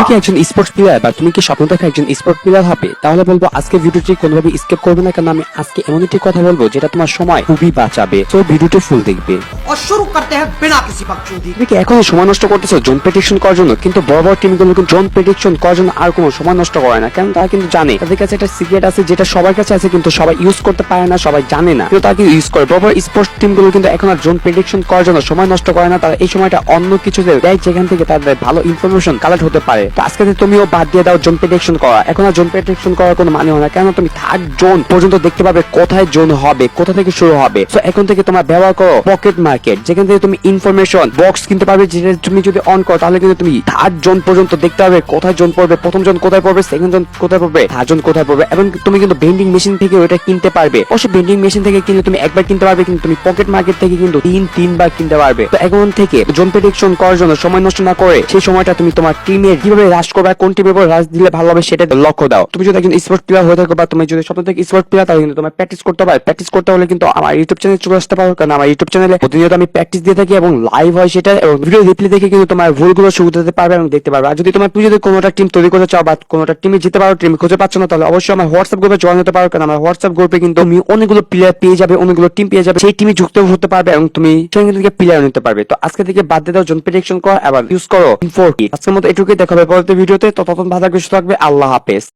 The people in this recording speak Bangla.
তুমি কি একজন স্পোর্টস প্লেয়ার বা তুমি কি স্বপ্ন দেখা একজন স্পোর্টস প্লেয়ার হবে? তাহলে বলব, আজকে ভিডিওটি কোনোভাবে স্কিপ করবে না, কারণ আমি আজকে এমন একটি কথা বলব, যেটা তোমার সময় খুবই বাঁচাবে। তো ভিডিওটি ফুল দেখবে। और शुरू करते हैं बिना किसी बकचोदी তুমি কি এখনো সময় নষ্ট করতেছো জোন প্রেডিকশন করার জন্য কিন্তু বড় বড় টিমগুলো কিন্তু জোন প্রেডিকশন করার জন্য আর কোনো সময় নষ্ট করে না কারণ তারা কিন্তু জানে তাদের কাছে একটা সিক্রেট আছে যেটা সবার কাছে আছে কিন্তু সবাই ইউজ করতে পারে না সবাই জানে না কিন্তু তারা কিন্তু ইউজ করে বড় বড় স্পোর্টস টিমগুলো কিন্তু এখন আর জোন প্রেডিকশন করার জন্য সময় নষ্ট করে না তারা এই সময়টা অন্য কিছুতে দেয় যেখান থেকে তাদের ভালো ইনফরমেশন কালেক্ট হতে পারে তো আজকে থেকে তুমিও বাদ দিয়ে দাও জোন প্রেডিকশন করা এখন আর জোন প্রেডিকশন করার কোনো মানে হয় না কেন তুমি থার্ড জোন পর্যন্ত দেখতে পাবে কোথায় জোন হবে কোথা থেকে শুরু হবে তো এখন থেকে তোমার ব্যবহার করো পকেট মার্কেট, যেখান থেকে তুমি ইনফরমেশন বক্স কিনতে পারবে, যেটা তুমি যদি অন করো, তাহলে কিন্তু তুমি থার্ড জোন পর্যন্ত দেখতে পাবে কোথায় জোন পড়বে, প্রথম জন কোথায় পড়বে সেকেন্ড জন কোথায় পড়বে থার্ড জন কোথায় পড়বে, এবং তুমি কিন্তু ভেন্ডিং মেশিন থেকে ওটা কিনতে পারবে। অবশ্যই ভেন্ডিং মেশিন থেকে কিনলে তুমি একবার কিনতে পারবে, কিন্তু তুমি পকেট মার্কেট থেকে কিন্তু তিন, তিনবার কিনতে পারবে। তো এখন থেকে জোন প্রেডিকশন করার জন্য সময় নষ্ট না করে সেই সময়টা তুমি তোমার টিমের কীভাবে রাশ করবে কোন টিমের উপর রাশ দিলে ভালো হবে সেটা লক্ষ্য দাও। তুমি যদি একজন স্পোর্ট প্লেয়ার হয়ে থাকো বা তুমি যদি স্বপ্ন থেকে স্পোর্ট প্লেয়ার তাহলে কিন্তু তোমার প্র্যাকটিস করতে পারবে প্র্যাকটিস করতে হলে কিন্তু আমার ইউটিউব চ্যানেল চলে আসতে পারো, কারণ আমার ইউটিউব চ্যানেলে প্রতিনিয়ত আমি প্র্যাকটিস দিয়ে থাকি এবং লাইভ হয় সেটা এবং ভিডিও রিপ্লে দেখে কিন্তু তোমার ভুলগুলো শুধরাতে পারবে এবং দেখতে পারবে। আর যদি তোমার তুমি যদি কোনোটা টিম তৈরি করতে চাও বা কোনোটা টিমে জিতে পারো টিম খুঁজে পাচ্ছ না, তাহলে অবশ্যই আমার হোয়াটসঅ্যাপ গ্রুপে জয়েন হতে পারো, কারণ আমার হোয়াটসঅ্যাপ গ্রুপে কিন্তু তুমি অনেকগুলো প্লেয়ার পেয়ে যাবে, অনেকগুলো টিম পেয়ে যাবে, সেই টিমে যুক্ত হতে পারবে এবং তুমি সেখান থেকে প্লেয়ার নিতে পারবে। তো আজকে থেকে বাদ দিয়ে দাও, জন প্রেডিকশন করো আবার ইউজ করো ইনফোর আজকের মতো এটুকুই, দেখা হবে পরবর্তী ভিডিওতে তো। তখন ভালো থাকবে, সুস্থ থাকবে, আল্লাহ হাফেজ।